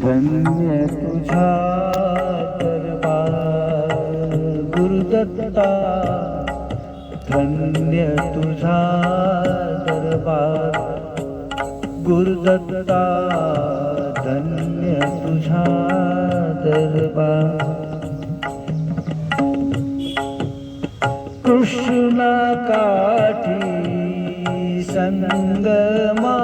धन्य तुझा दरबार गुरुदत्ता धन्य तुझा दरबार गुरुदत्ता धन्य तुझा दरबार। कृष्णा काठी संगमावर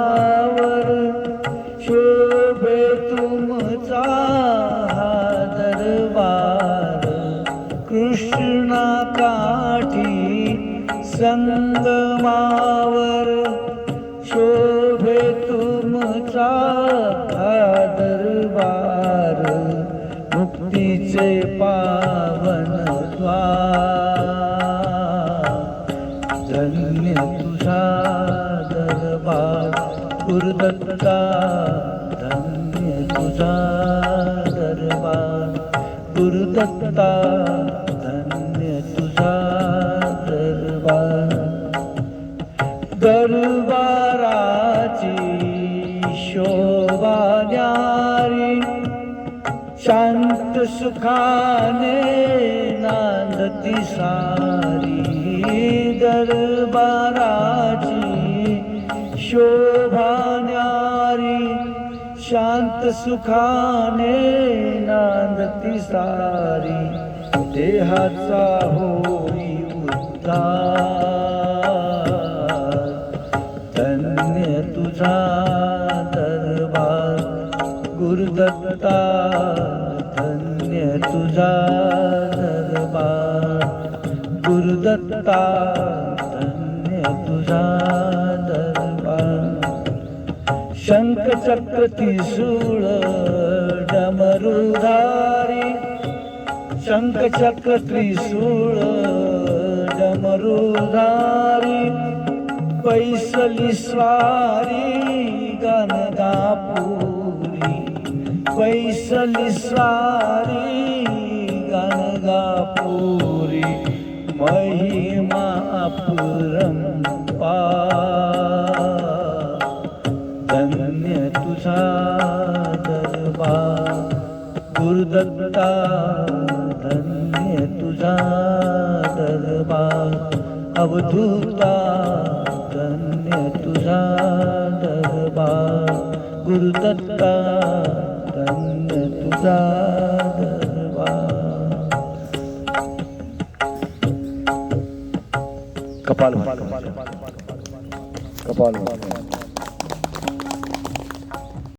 संगमावर शोभे तुमचा दरबार मुक्तीचे पावन द्वार धन्य तुझा दरबार गुरुदत्ता धन्य तुझा दरबार गुरुदत्ता. दरबाराची शोभा न्यारी शांत सुखाने नांदती सारी. दरबाराची शोभा न्यारी शांत सुखाने नांदती सारी. देहाचा होई उद्धार. गुरुदत्ता धन्य तुझा दरबार. गुरुदत्ता धन्य तुझा दरबार. शंख चक्र त्रिशूळ डमरुधारी. शंख चक्र त्रिशूळ डमरुधारी. पैसली स्वारी गणगापुरी. पैसली गंगा गणगापुरी महिमा पा धन्य तुझा दरबार गुरुदत्ता धन्य तुझा दरबार अवधूता धन्य तुझा दरबार गुरुदत्ता धन्य तुझा दरबार कपाल कपाल कपाल